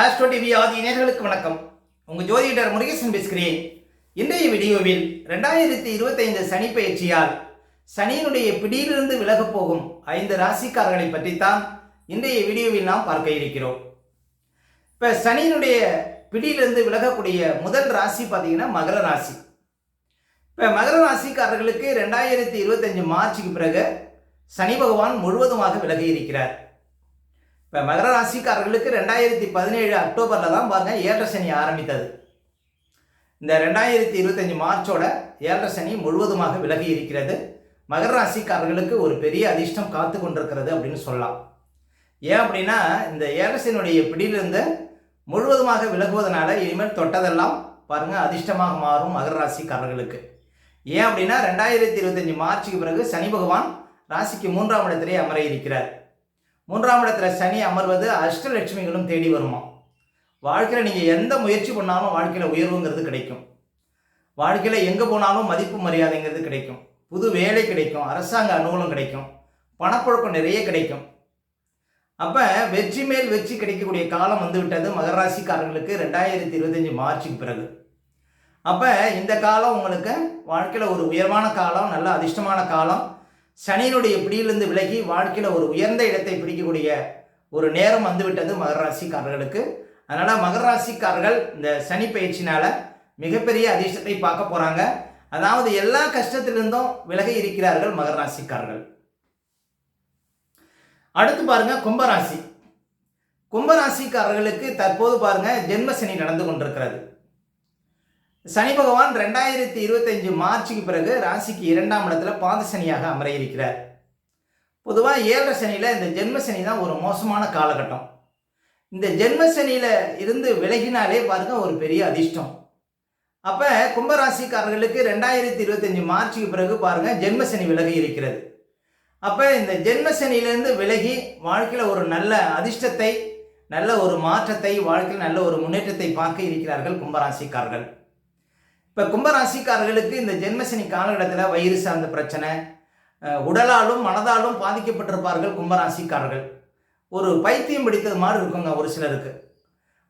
Astro TV ஆதி நேர்களுக்கு வணக்கம். உங்கள் ஜோதிடர் முருகேசன் பேசுகிறேன். இன்றைய வீடியோவில் ரெண்டாயிரத்தி இருபத்தைந்து சனி பயிற்சியால் சனியினுடைய பிடியிலிருந்து விலகப் போகும் ஐந்து ராசிக்காரர்களை பற்றித்தான் இன்றைய வீடியோவில் நாம் பார்க்க இருக்கிறோம். இப்போ சனியினுடைய பிடியிலிருந்து விலகக்கூடிய முதல் ராசி பார்த்தீங்கன்னா மகர ராசி. இப்போ மகர ராசிக்காரர்களுக்கு ரெண்டாயிரத்தி இருபத்தஞ்சு மார்ச்சுக்கு பிறகு சனி பகவான் முழுவதுமாக விலகி இருக்கிறார். இப்போ மகர ராசிக்காரர்களுக்கு ரெண்டாயிரத்தி பதினேழு அக்டோபரில் தான் பாருங்க ஏழரை சனி ஆரம்பித்தது. இந்த ரெண்டாயிரத்தி இருபத்தஞ்சி மார்ச்சோட ஏழரை சனி முழுவதுமாக விலகி இருக்கிறது. மகர ராசிக்காரர்களுக்கு ஒரு பெரிய அதிர்ஷ்டம் காத்து கொண்டிருக்கிறது அப்படின்னு சொல்லலாம். ஏன் அப்படின்னா இந்த ஏழரை பிடியிலிருந்து முழுவதுமாக விலகுவதனால இனிமேல் தொட்டதெல்லாம் பாருங்க அதிர்ஷ்டமாக மாறும் மகர ராசிக்காரர்களுக்கு. ஏன் அப்படின்னா ரெண்டாயிரத்தி இருபத்தஞ்சி மார்ச்சுக்கு பிறகு சனி பகவான் ராசிக்கு மூன்றாம் இடத்திலே அமர இருக்கிறார். மூன்றாம் இடத்துல சனி அமர்வது அஷ்டலட்சுமிகளும் தேடி வருமா? வாழ்க்கையில் நீங்கள் எந்த முயற்சி பண்ணாலும் வாழ்க்கையில் உயர்வுங்கிறது கிடைக்கும். வாழ்க்கையில் எங்கே போனாலும் மதிப்பு மரியாதைங்கிறது கிடைக்கும். புது வேலை கிடைக்கும் அரசாங்க அனுகூலம் கிடைக்கும் பணப்பொழக்கம் நிறைய கிடைக்கும். அப்போ வெற்றி மேல் வெற்றி கிடைக்கக்கூடிய காலம் வந்து விட்டது ரெண்டாயிரத்தி இருபத்தஞ்சி மார்ச்சுக்கு பிறகு. அப்போ இந்த காலம் உங்களுக்கு வாழ்க்கையில் ஒரு உயர்வான காலம் நல்ல அதிர்ஷ்டமான காலம் சனியினுடைய பிடியிலிருந்து விலகி வாழ்க்கையில் ஒரு உயர்ந்த இடத்தை பிடிக்கக்கூடிய ஒரு நேரம் வந்துவிட்டது மகர ராசிக்காரர்களுக்கு. அதனால் மகர ராசிக்காரர்கள் இந்த சனி பயிற்சினால் மிகப்பெரிய அதிர்ஷ்டத்தை பார்க்க போகிறாங்க அதாவது எல்லா கஷ்டத்திலிருந்தும் விலகி இருக்கிறார்கள் மகர ராசிக்காரர்கள். அடுத்து பாருங்க கும்பராசி கும்பராசிக்காரர்களுக்கு தற்போது பாருங்க ஜென்ம சனி நடந்து கொண்டிருக்கிறது. சனி பகவான் ரெண்டாயிரத்தி இருபத்தஞ்சு மார்ச்சுக்கு பிறகு ராசிக்கு இரண்டாம் இடத்துல பாத சனியாக அமர இருக்கிறார் பொதுவாக ஏழரை சனியில் இந்த ஜென்ம சனி தான் ஒரு மோசமான காலகட்டம். இந்த ஜென்ம சனியில் இருந்து விலகினாலே பாருங்க ஒரு பெரிய அதிர்ஷ்டம். அப்போ கும்பராசிக்காரர்களுக்கு ரெண்டாயிரத்தி இருபத்தஞ்சி மார்ச்சுக்கு பிறகு பாருங்க ஜென்ம சனி விலகி இருக்கிறது. அப்போ இந்த ஜென்ம சனியிலேருந்து விலகி வாழ்க்கையில் ஒரு நல்ல அதிர்ஷ்டத்தை நல்ல ஒரு மாற்றத்தை வாழ்க்கையில் நல்ல ஒரு முன்னேற்றத்தை பார்க்க இருக்கிறார்கள் கும்பராசிக்காரர்கள். இப்போ கும்பராசிக்காரர்களுக்கு இந்த ஜென்மசனி காலகட்டத்தில் வயிறு சார்ந்த பிரச்சனை உடலாலும் மனதாலும் பாதிக்கப்பட்டிருப்பார்கள் கும்பராசிக்காரர்கள். ஒரு பைத்தியம் பிடித்தது மாதிரி இருக்குங்க ஒரு சிலருக்கு.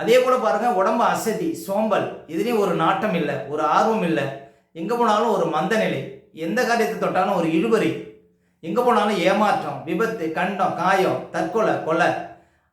அதே போல் பாருங்கள் உடம்பு அசதி சோம்பல் இதுலேயும் ஒரு நாட்டம் இல்லை ஒரு ஆர்வம் இல்லை. எங்கே போனாலும் ஒரு மந்த நிலை எந்த காரியத்தை தொட்டாலும் ஒரு இழுபறி. எங்கே போனாலும் ஏமாற்றம் விபத்து கண்டம் காயம் தற்கொலை கொலை.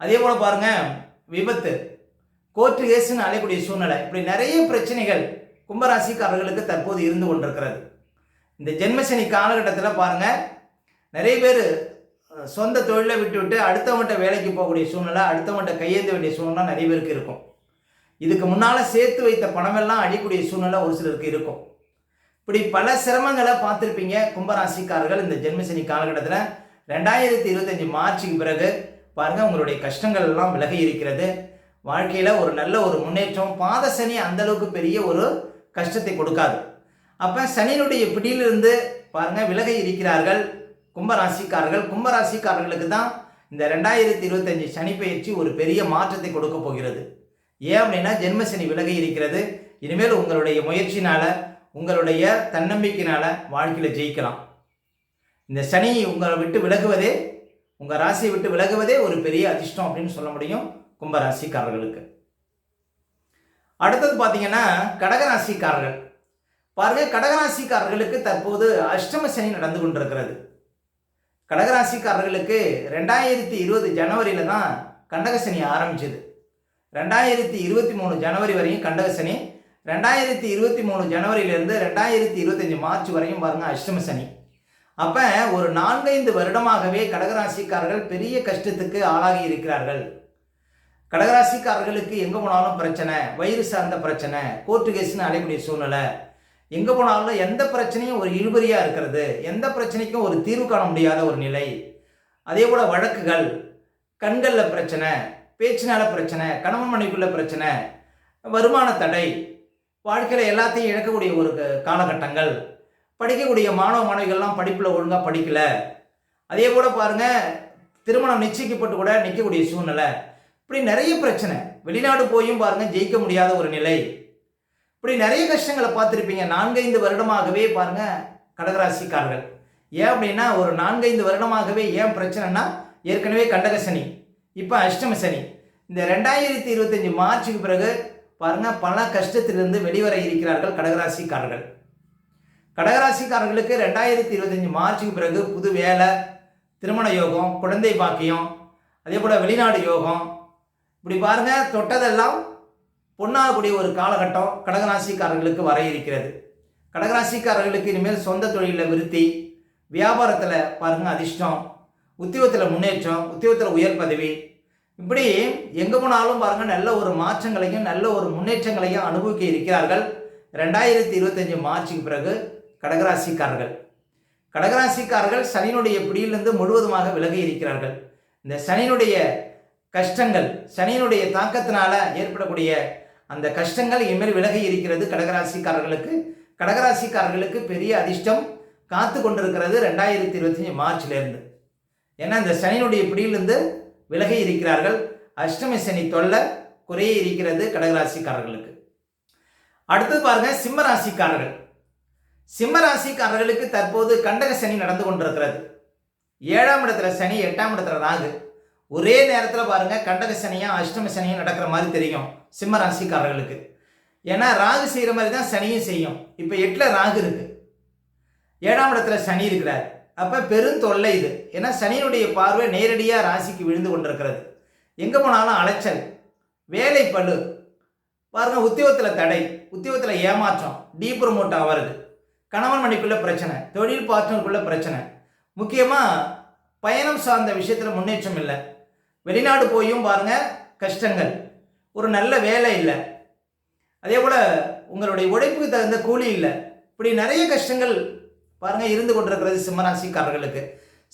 அதே போல் பாருங்கள் விபத்து. கோர்ட்டு கேஸுன்னு அழையக்கூடிய சூழ்நிலை. இப்படி நிறைய பிரச்சனைகள் கும்பராசிக்காரர்களுக்கு தற்போது இருந்து கொண்டிருக்கிறது. இந்த ஜென்மசனி காலகட்டத்தில் பாருங்கள் நிறைய பேர் சொந்த தொழிலை விட்டுவிட்டு விட்டு அடுத்தவன்கிட்ட வேலைக்கு போகக்கூடிய சூழ்நிலை அடுத்தவன்கிட்ட கையேந்த வேண்டிய சூழ்நிலை நிறைய பேருக்கு இருக்கும். இதுக்கு முன்னால் சேர்த்து வைத்த பணமெல்லாம் அழியக்கூடிய சூழ்நிலை ஒரு சிலருக்கு இருக்கும். இப்படி பல சிரமங்களை பார்த்துருப்பீங்க கும்பராசிக்காரர்கள் இந்த ஜென்மசனி காலகட்டத்தில். ரெண்டாயிரத்தி இருபத்தஞ்சி மார்ச்சுக்கு பிறகு பாருங்கள் உங்களுடைய கஷ்டங்கள் எல்லாம் விலகி இருக்கிறது. வாழ்க்கையில் ஒரு நல்ல ஒரு முன்னேற்றம் பாதசனி அந்தளவுக்கு பெரிய ஒரு கஷ்டத்தை கொடுக்காது. அப்போ சனியினுடைய பிடியிலிருந்து பாருங்கள் விலகை இருக்கிறார்கள். கும்பராசிக்காரர்கள் கும்பராசிக்காரர்களுக்கு தான் இந்த ரெண்டாயிரத்தி இருபத்தஞ்சி சனி பயிற்சி ஒரு பெரிய மாற்றத்தை கொடுக்க போகிறது. ஏன் அப்படின்னா ஜென்ம சனி விலகி இருக்கிறது. இனிமேல் உங்களுடைய முயற்சினால் உங்களுடைய தன்னம்பிக்கையினால் வாழ்க்கையில் ஜெயிக்கலாம். இந்த சனி உங்களை விட்டு விலகுவதே உங்கள் ராசியை விட்டு விலகுவதே ஒரு பெரிய அதிர்ஷ்டம் அப்படின்னு சொல்ல முடியும் கும்பராசிக்காரர்களுக்கு. அடுத்தது பார்த்தீங்கன்னா கடகராசிக்காரர்கள். பாருங்கள் கடகராசிக்காரர்களுக்கு தற்போது அஷ்டம சனி நடந்து கொண்டிருக்கிறது. கடகராசிக்காரர்களுக்கு ரெண்டாயிரத்தி இருபது ஜனவரியில் தான் கண்டகசனி ஆரம்பிச்சது. ரெண்டாயிரத்தி இருபத்தி மூணு ஜனவரி வரையும் கண்டகசனி ரெண்டாயிரத்தி இருபத்தி மூணு ஜனவரியிலேருந்து ரெண்டாயிரத்தி இருபத்தஞ்சி மார்ச் வரையும் பாருங்க அஷ்டம சனி. அப்போ ஒரு நான்கைந்து வருடமாகவே கடகராசிக்காரர்கள் பெரிய கஷ்டத்துக்கு ஆளாகி இருக்கிறார்கள். கடகராசிக்காரர்களுக்கு எங்கே போனாலும் பிரச்சனை வயிறு சார்ந்த பிரச்சனை கோர்ட்டு கேஸ்னு அடையக்கூடிய சூழ்நிலை. எங்கே போனாலும் எந்த பிரச்சனையும் ஒரு இழுபறியாக இருக்கிறது. எந்த பிரச்சனைக்கும் ஒரு தீர்வு காண முடியாத ஒரு நிலை. அதே போல் வழக்குகள் கண்களில் பிரச்சனை பேச்சினால பிரச்சனை கணவன் மனைவிக்குள்ள பிரச்சனை வருமான தடை வாழ்க்கையில் எல்லாத்தையும் இழக்கக்கூடிய ஒரு காலகட்டங்கள். படிக்கக்கூடிய மாணவ மாணவிகள்லாம் படிப்பில் ஒழுங்காக படிக்கலை. அதே போல் பாருங்கள் திருமணம் நிச்சயிக்கப்பட்டு கூட நிற்கக்கூடிய சூழ்நிலை. இப்படி நிறைய பிரச்சனை. வெளிநாடு போயும் பாருங்கள் ஜெயிக்க முடியாத ஒரு நிலை. இப்படி நிறைய கஷ்டங்களை பார்த்துருப்பீங்க. நான்கைந்து வருடமாகவே பாருங்க கடகராசிக்காரர்கள். ஏன் அப்படின்னா ஒரு நான்கைந்து வருடமாகவே ஏன் பிரச்சனைனா ஏற்கனவே கண்டக சனி இப்போ அஷ்டம சனி. இந்த ரெண்டாயிரத்தி இருபத்தஞ்சி மார்ச்சுக்கு பிறகு பாருங்க பல கஷ்டத்திலிருந்து வெளிவர இருக்கிறார்கள் கடகராசிக்காரர்கள். கடகராசிக்காரர்களுக்கு ரெண்டாயிரத்தி இருபத்தஞ்சி மார்ச்சுக்கு பிறகு புது வேலை திருமண யோகம் குழந்தை பாக்கியம் அதே போல் வெளிநாடு யோகம் இப்படி பாருங்க தொட்டதெல்லாம் பொன்னாகக்கூடிய ஒரு காலகட்டம் கடகராசிக்காரர்களுக்கு வர இருக்கிறது. கடகராசிக்காரர்களுக்கு இனிமேல் சொந்த தொழிலில் விருத்தி வியாபாரத்தில் பாருங்க அதிர்ஷ்டம் உத்தியோகத்தில் முன்னேற்றம் உத்தியோகத்தில் உயர் பதவி. இப்படி எங்கே போனாலும் பாருங்க நல்ல ஒரு மாற்றங்களையும் நல்ல ஒரு முன்னேற்றங்களையும் அனுபவிக்க இருக்கிறார்கள். ரெண்டாயிரத்தி இருபத்தஞ்சி மார்ச்சுக்கு பிறகு கடகராசிக்காரர்கள். கடகராசிக்காரர்கள் சனியினுடைய பிடியிலிருந்து முழுவதுமாக விலகி இருக்கிறார்கள். இந்த சனியினுடைய கஷ்டங்கள். சனியினுடைய தாக்கத்தினால ஏற்படக்கூடிய அந்த கஷ்டங்கள் இனிமேல் விலகி இருக்கிறது கடகராசிக்காரர்களுக்கு. கடகராசிக்காரர்களுக்கு பெரிய அதிர்ஷ்டம் காத்து கொண்டிருக்கிறது ரெண்டாயிரத்தி இருபத்தஞ்சி மார்ச்லேருந்து ஏன்னா இந்த சனியினுடைய பிடியிலிருந்து விலகி இருக்கிறார்கள். அஷ்டமி சனி தொல்லை குறைய இருக்கிறது கடகராசிக்காரர்களுக்கு. அடுத்தது பாருங்க சிம்ம ராசிக்காரர்கள் சிம்ம ராசிக்காரர்களுக்கு தற்போது கண்டக சனி நடந்து கொண்டிருக்கிறது. ஏழாம் இடத்துல சனி எட்டாம் இடத்துல ராகு. ஒரே நேரத்தில் பாருங்க கண்டக சனியும் அஷ்டம சனியும் நடக்கிற மாதிரி தெரியும் சிம்ம ராசிக்காரர்களுக்கு. ஏன்னா ராகு செய்கிற மாதிரி தான் சனியும் செய்யும். இப்போ எட்டில் ராகு இருக்கு. ஏழாம் இடத்துல சனி இருக்கிறார். அப்போ பெரும் தொல்லை இது. ஏன்னா சனியினுடைய பார்வை நேரடியாக ராசிக்கு விழுந்து கொண்டிருக்கிறது. எங்கே போனாலும் அலைச்சல். வேலை பளு. பாருங்க உத்தியோகத்தில் தடை. உத்தியோகத்தில் ஏமாற்றம். டீ ப்ரொமோட் ஆகிறது கணவன் மணிக்குள்ள பிரச்சனை. தொழில் பார்ட்னருக்குள்ள பிரச்சனை. முக்கியமாக பயணம் சார்ந்த விஷயத்தில் முன்னேற்றம் இல்லை. வெளிநாடு போயும் பாருங்க கஷ்டங்கள். ஒரு நல்ல வேலை இல்லை. அதே போல் உங்களுடைய உழைப்புக்கு தகுந்த கூலி இல்லை. இப்படி நிறைய கஷ்டங்கள் பாருங்க இருந்து கொண்டிருக்கிறது சிம்மராசிக்காரர்களுக்கு.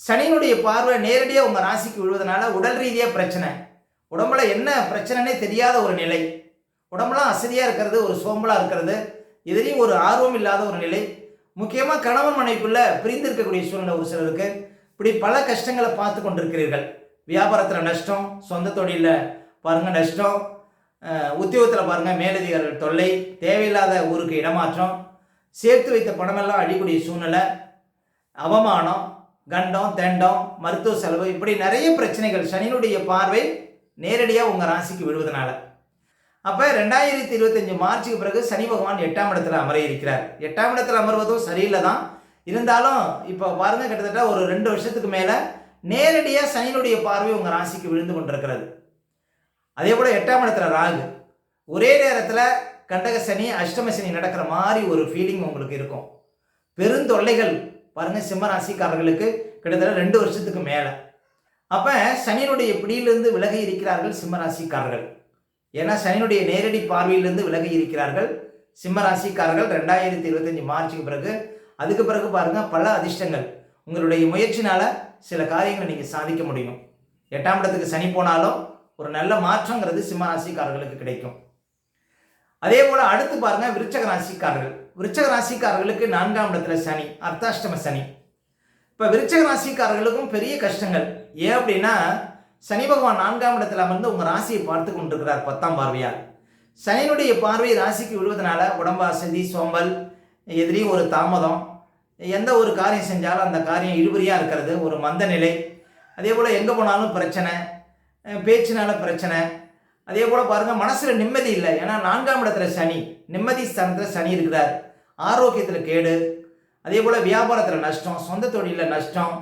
சனியினுடைய பார்வை நேரடியாக உங்கள் ராசிக்கு விழுவதனால உடல் ரீதியாக பிரச்சனை. உடம்புல என்ன பிரச்சனைனே தெரியாத ஒரு நிலை. உடம்புலாம் அசதியாக இருக்கிறது ஒரு சோம்பலாக இருக்கிறது. எதிரையும் ஒரு ஆர்வம் இல்லாத ஒரு நிலை. முக்கியமாக கணவன் மனைக்குள்ள பிரிந்து இருக்கக்கூடிய சூழ்நிலை ஒரு சிலருக்கு. இப்படி பல கஷ்டங்களை பார்த்து கொண்டிருக்கிறீர்கள். வியாபாரத்தில் நஷ்டம் சொந்த தொழிலில் பாருங்கள் நஷ்டம். உத்தியோகத்தில் பாருங்கள் மேலதிகாரிகள் தொல்லை தேவையில்லாத ஊருக்கு இடமாற்றம் சேர்த்து வைத்த பணமெல்லாம் அழிக்கூடிய சூழ்நிலை அவமானம் கண்டம் தண்டம் மருத்துவ செலவு இப்படி நிறைய பிரச்சனைகள் சனியினுடைய பார்வை நேரடியாக உங்கள் ராசிக்கு விழுவதனால அப்போ ரெண்டாயிரத்தி இருபத்தஞ்சு மார்ச்சுக்கு பிறகு சனி பகவான் எட்டாம் இடத்துல அமர இருக்கிறார். எட்டாம் இடத்துல அமர்வதும் சரியில்லை தான் இருந்தாலும் இப்போ பாருங்கள் கிட்டத்தட்ட ஒரு ரெண்டு வருஷத்துக்கு மேலே நேரடியாக சனியினுடைய பார்வை உங்கள் ராசிக்கு விழுந்து கொண்டிருக்கிறது. அதே போல் எட்டாம் இடத்துல ராகு. ஒரே நேரத்தில் கண்டக சனி அஷ்டம சனி நடக்கிற மாதிரி ஒரு ஃபீலிங் உங்களுக்கு இருக்கும். பெருந்தொல்லைகள் பாருங்கள் சிம்ம ராசிக்காரர்களுக்கு கிட்டத்தட்ட ரெண்டு வருஷத்துக்கு மேலே. அப்போ சனியினுடைய பிடியிலிருந்து விலகி இருக்கிறார்கள் சிம்ம ராசிக்காரர்கள். ஏன்னா சனியினுடைய நேரடி பார்வையிலிருந்து விலகி இருக்கிறார்கள் சிம்ம ராசிக்காரர்கள் ரெண்டாயிரத்தி இருபத்தஞ்சி மார்ச்சுக்கு பிறகு. அதுக்கு பிறகு பாருங்க பல அதிர்ஷ்டங்கள். உங்களுடைய முயற்சினால் சில காரியங்களை நீங்கள் சாதிக்க முடியும். எட்டாம் இடத்துக்கு சனி போனாலும் ஒரு நல்ல மாற்றங்கிறது சிம்ம ராசிக்காரர்களுக்கு கிடைக்கும். அதே போல் அடுத்து பாருங்கள் விருச்சக ராசிக்காரர்கள். விருச்சக ராசிக்காரர்களுக்கு நான்காம் இடத்துல சனி அர்த்தாஷ்டம சனி. இப்போ விருச்சக ராசிக்காரர்களுக்கும் பெரிய கஷ்டங்கள். ஏன் அப்படின்னா சனி பகவான் நான்காம் இடத்துல அமர்ந்து உங்கள் ராசியை பார்த்து கொண்டிருக்கிறார் பத்தாம் பார்வையால். சனியினுடைய பார்வை ராசிக்கு விழுவதனால உடம்பு அசதி சோம்பல் எதிரி ஒரு தாமதம். எந்த ஒரு காரியம் செஞ்சாலும் அந்த காரியம் இழுபறியாக இருக்கிறது ஒரு மந்த நிலை. அதே போல் எங்கே போனாலும் பிரச்சனை பேச்சினால பிரச்சனை. அதே போல் பாருங்கள் மனசில் நிம்மதி இல்லை. ஏன்னா நான்காம் இடத்துல சனி. நிம்மதி ஸ்தானத்தில் சனி இருக்கிறார் ஆரோக்கியத்தில் கேடு. அதே போல் வியாபாரத்தில் நஷ்டம் சொந்த தொழிலில் நஷ்டம்.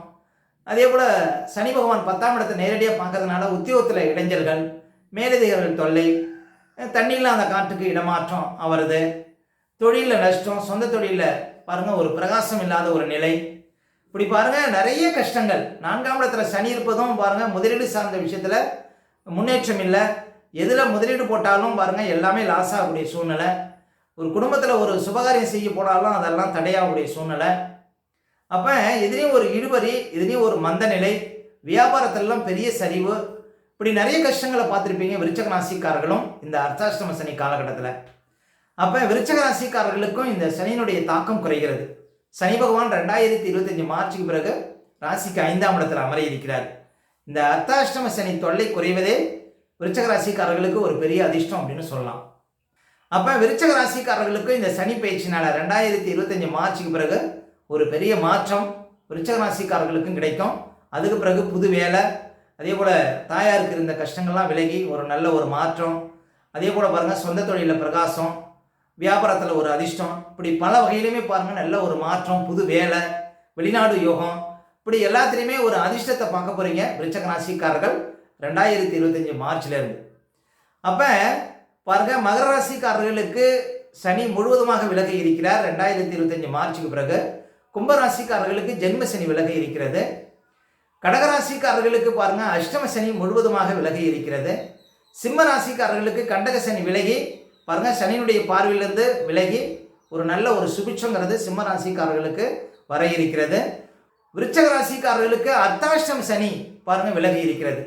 அதே போல் சனி பகவான் பத்தாம் இடத்தை நேரடியாக பார்க்கறதுனால உத்தியோகத்தில் இளைஞர்கள் மேலதிகாரிகள் தொல்லை தண்ணியில் அந்த காட்டுக்கு இடமாற்றம் அவரது தொழிலில் நஷ்டம் சொந்த தொழிலில் பாருங்கள் ஒரு பிரகாசம் இல்லாத ஒரு நிலை. இப்படி பாருங்கள் நிறைய கஷ்டங்கள். நான்காம் இடத்துல சனி இருப்பதும் பாருங்கள் முதலீடு சார்ந்த விஷயத்தில் முன்னேற்றம் இல்லை. எதில் முதலீடு போட்டாலும் பாருங்கள் எல்லாமே லாஸ் ஆகக்கூடிய சூழ்நிலை. ஒரு குடும்பத்தில் ஒரு சுபகாரியம் செய்ய போனாலும் அதெல்லாம் தடையாகக்கூடிய சூழ்நிலை. அப்போ எதிரையும் ஒரு இழுபறி எதிரையும் ஒரு மந்த நிலை. வியாபாரத்திலலாம் பெரிய சரிவு. இப்படி நிறைய கஷ்டங்களை பார்த்துருப்பீங்க விருச்சக ராசிக்காரர்களும் இந்த அர்த்தாஷ்டம சனி காலகட்டத்தில். அப்போ விருச்சக ராசிக்காரர்களுக்கும் இந்த சனியினுடைய தாக்கம் குறைகிறது. சனி பகவான் ரெண்டாயிரத்தி இருபத்தஞ்சி மார்ச்சுக்கு பிறகு ராசிக்கு ஐந்தாம் இடத்தில் அமர இருக்கிறார் இந்த அர்த்தாஷ்டம சனி தொல்லை குறைவதே விருச்சக ராசிக்காரர்களுக்கு ஒரு பெரிய அதிர்ஷ்டம் அப்படின்னு சொல்லலாம். அப்போ விருச்சக ராசிக்காரர்களுக்கு இந்த சனி பயிற்சினால ரெண்டாயிரத்தி இருபத்தஞ்சி மார்ச்சுக்கு பிறகு ஒரு பெரிய மாற்றம் விருச்சக ராசிக்காரர்களுக்கும் கிடைக்கும். அதுக்கு பிறகு புது வேலை அதே போல் தாயாருக்கு இருந்த கஷ்டங்கள்லாம் விலகி ஒரு நல்ல ஒரு மாற்றம் அதே போல் பாருங்கள் சொந்த தொழிலில் பிரகாசம் வியாபாரத்தில் ஒரு அதிர்ஷ்டம். இப்படி பல வகையிலுமே பாருங்கள் நல்ல ஒரு மாற்றம் புது வேலை வெளிநாடு யோகம். இப்படி எல்லாத்துலேயுமே ஒரு அதிர்ஷ்டத்தை பார்க்க போகிறீங்க விருச்சக ராசிக்காரர்கள். ரெண்டாயிரத்தி இருபத்தஞ்சி மார்ச்லேருந்து அப்போ பாருங்க மகர ராசிக்காரர்களுக்கு சனி முழுவதுமாக விலகி இருக்கிறார். ரெண்டாயிரத்தி இருபத்தஞ்சி மார்ச்சுக்கு பிறகு கும்பராசிக்காரர்களுக்கு ஜென்ம சனி விலக இருக்கிறது. கடகராசிக்காரர்களுக்கு பாருங்க அஷ்டம சனி முழுவதுமாக விலகி இருக்கிறது. சிம்ம ராசிக்காரர்களுக்கு கண்டக சனி விலகி பாருங்க சனியினுடைய பார்வையிலிருந்து விலகி ஒரு நல்ல ஒரு சுபிட்சங்கிறது சிம்ம ராசிக்காரர்களுக்கு வர இருக்கிறது விருச்சக ராசிக்காரர்களுக்கு அர்த்தாஷ்டம் சனி பாருங்க விலகி இருக்கிறது.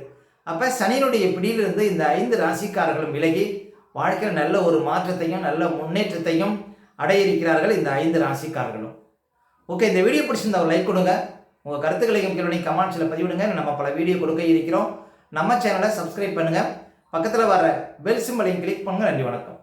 அப்போ சனியினுடைய பிடியிலிருந்து இந்த ஐந்து ராசிக்காரர்களும் விலகி வாழ்க்கையில் நல்ல ஒரு மாற்றத்தையும் நல்ல முன்னேற்றத்தையும் அடைய இருக்கிறார்கள் இந்த ஐந்து ராசிக்காரர்களும். ஓகே இந்த வீடியோ பிடிச்சிருந்தா ஒரு லைக் கொடுங்க. உங்கள் கருத்துக்களையும் கீழே கமெண்ட்ஸில் பதிவிடுங்க. நம்ம பல வீடியோ கொடுக்க இருக்கிறோம். நம்ம சேனலை சப்ஸ்கிரைப் பண்ணுங்கள் பக்கத்தில் வர பெல் சிம்பளையும் கிளிக் பண்ணுங்கள் நன்றி வணக்கம்.